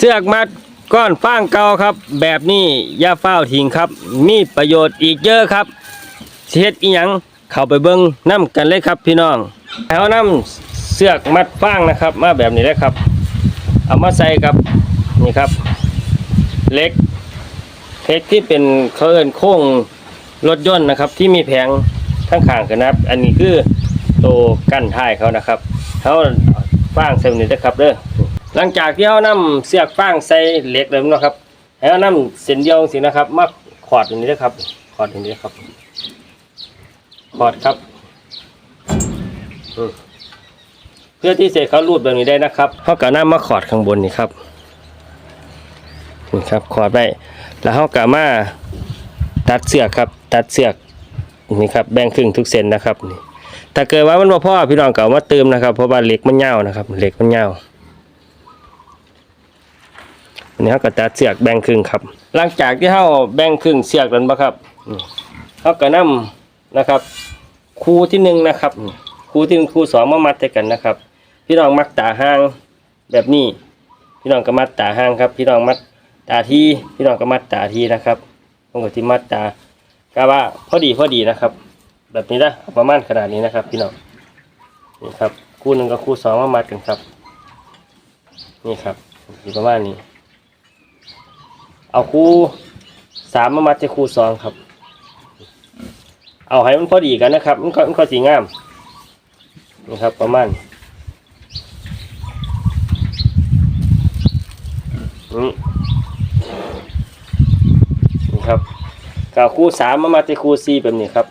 เสือกมัดก้อนฟางเก่าครับ แบบนี้อย่าเฝ้าทิ้งครับ มีประโยชน์อีกเยอะครับสิเฮ็ดอีหยังเข้าไปเบิ่งน้ำกันเลยครับพี่น้องเอาน้ำเสือกมัดฟางนะครับ มาแบบนี้เลยครับ เอามาใส่กับนี่ครับเล็กเหล็กที่เป็นเขาเอิ้นโค้งรถยนต์นะครับ ที่มีแผงทั้งข้างกันนะครับ อันนี้คือตัวกั้นท้ายเขานะครับเขาฟางใส่แบบนี้นะครับเด้อ หลังจากที่เรานำเสือกฟางใส่เหล็กเลยนะครับให้เรานำเส้นเดียวสินะครับ มาขอดอย่างนี้นะครับ ขอดอย่างนี้ครับ ขอดครับเพื่อที่เศษเขารูดแบบนี้ได้นะครับเขาก็นำมาขอดข้างบนนี่ครับนี่ครับขอดไปแล้วเขาก็มาตัดเสือกครับ ตัดเสือกนี่ครับแบ่งครึ่งทุกเส้นนะครับนี่ถ้าเกิดว่ามันบ่พอพี่น้องก็เอามาเติมนะครับเพราะว่าเหล็กมันยาวนะครับเหล็กมันยาว อันนี้เขาก็ตัดเสือกแบ่งครึ่งครับ หลังจากที่เขาแบ่งครึ่งเสือกแล้วบ่ครับเขาก็นำนะครับคู่ที่หนึ่งนะครับคู่ที่หนึ่งคู่สองมามัดด้วยกันนะครับ พี่น้องมัดตาห้างแบบนี้ พี่น้องก็มัดตาห้างครับ พี่น้องมัดตาทีพี่น้องก็มัดตาทีนะครับผมก็ที่มัดตากะว่าพอดีพอดีนะครับ แบบนี้นะประมาณขนาดนี้นะครับ พี่น้องนี่ครับคู่หนึ่งกับคู่สองมามัดกันครับ นี่ครับอยู่ประมาณนี้ เอาคู่สามมามัดจะคู่สองครับ เอาให้มันพอดีกันนะครับ มันก็มันก็สีงามนี่ครับ ประมาณนี่ครับก็เอาคู่สามมามัดจะคู่สี่แบบนี้ครับ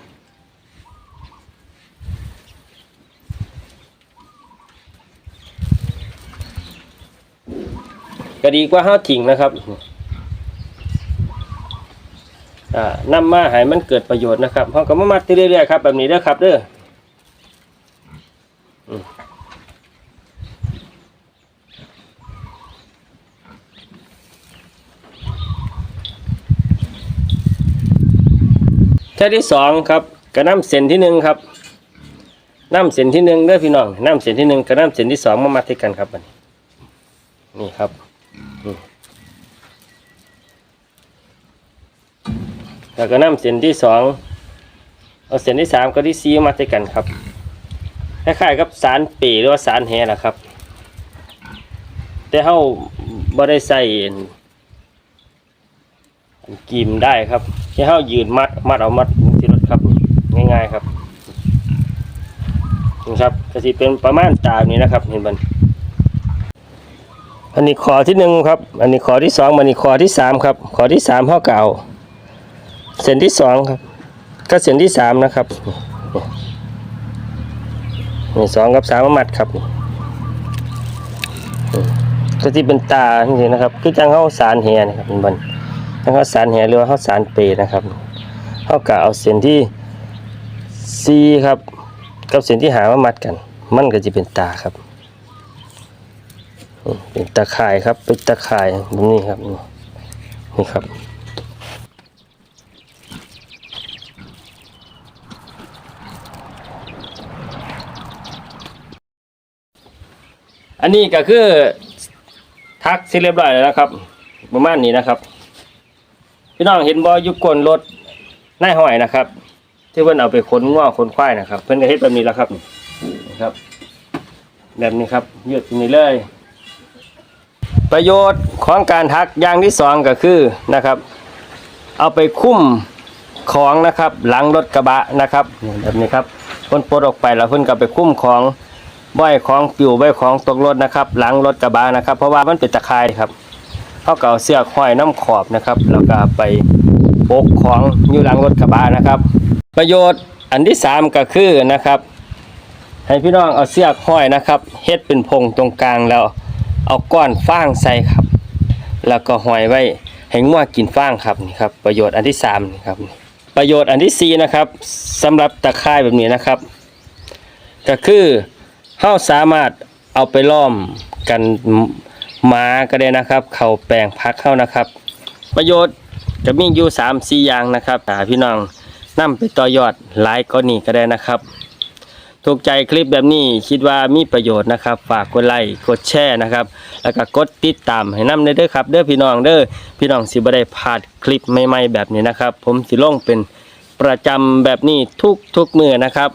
ก็ดีกว่าห้าทิ้งนะครับ อ่านำมาให้มันเกิดประโยชน์นะครับเขาก็มามัดเรื่อยๆครับแบบนี้เด้อครับเด้อแค่ที่สองครับกระน้ำเส้นที่หนึ่งครับน้ำเส้นที่หนึ่งเด้อพี่น้องน้ำเส้นที่หนึ่งกระน้ำเส้นที่สองมามัดที่กันครับนี้นี่ครับ แล้วก็นำเส้นที่สองเอาเส้นที่สามกับที่สี่มาด้วยกันครับคล้ายๆกับสารเปีหรือว่าสารแหนะครับ แต่เฮาบ่ได้ใส่กีมได้ครับแค่เฮายืนมัดมัดเอามัดที่รถครับ ง่ายๆครับนี่ครับก็สิเป็นประมาณตามนี้นะครับเห็นบันอันนี้ขอที่หนึ่งครับ อันนี้ขอที่สองอันนี้ขอที่สามครับ ขอที่สามเฮาเก่า เส้นที่สองครับ ก็เส้นที่สามนะครับนี่สองกับสามมัดครับก็ที่เป็นตาจริงๆนะครับ คือจังเข้าสารแหนะครับเป็นบันจังเข้าสารแหหรือว่าเข้าสารเปรนะครับเข้ากะเอาเส้นที่สี่ครับ กับเส้นที่หามามัดกัน มันก็จะเป็นตาครับเป็นตาข่ายครับเป็นตาข่ายแบบนี้ครับนี่ครับ อันนี้ก็คือทักเสิเรียบร้อยแล้วนะครับ ประมาณนี้นะครับ พี่น้องเห็นบอยุกลรถนายห้อยนะครับ ที่เพิ่นเอาไปขนง้อขนควายนะครับ เพิ่นก็เฮ็ดแบบนี้แล้วครับนะครับ แบบนี้ครับยืดตรงนี้เลย ประโยชน์ของการทักอย่างที่สองก็คือนะครับ เอาไปคุ้มของนะครับ หลังรถกระบะนะครับแบบนี้ครับเพิ่นปลดออกไปแล้วเพิ่นก็ไปคุ้มของ บ่อยของปิวบ่อยของตกรถนะครับ หลังรถกระบะนะครับ เพราะว่ามันเป็นตะไคร่ครับเขาเก่าเสื้อห้อยน้ำขอบนะครับแล้วก็ไปปกของอยู่หลังรถกระบะนะครับ ประโยชน์อันที่สามก็คือนะครับ ให้พี่น้องเอาเสื้อห้อยนะครับเฮ็ดเป็นพงตรงกลางแล้ว เอาก้อนฟางใส่ครับ แล้วก็ห้อยไว้ให้งัวกินฟางครับนี่ครับประโยชน์อันที่สามนี่ครับประโยชน์อันที่สี่นะครับสำหรับตะไคร่แบบนี้นะครับ ก็คือ เฮาสามารถเอาไปล้อมกันหมาก็ได้นะครับ เข้าแปลงพักเข้านะครับ ประโยชน์จะมีอยู่สามสี่อย่างนะครับหาพี่น้องนำไปต่อยอดหลายก็นี่ก็ได้นะครับถูกใจคลิปแบบนี้คิดว่ามีประโยชน์นะครับ ฝากกดไลค์กดแชร์นะครับ แล้วก็กดติดตามให้นำเด้อครับ เด้อพี่น้องเด้อพี่น้องสิบ่ได้พลาดคลิปใหม่ๆแบบนี้นะครับ ผมสิลงเป็นประจำแบบนี้ทุกทุกๆมือนะครับ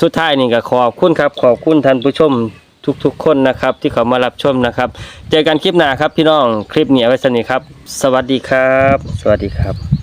สุดท้ายนี่ก็ขอบคุณครับขอบคุณท่านผู้ชมทุกๆคนนะครับ ที่เขามารับชมนะครับ เจอกันคลิปหน้าครับพี่น้องคลิปนี้ไว้สนิทครับ สวัสดีครับ สวัสดีครับ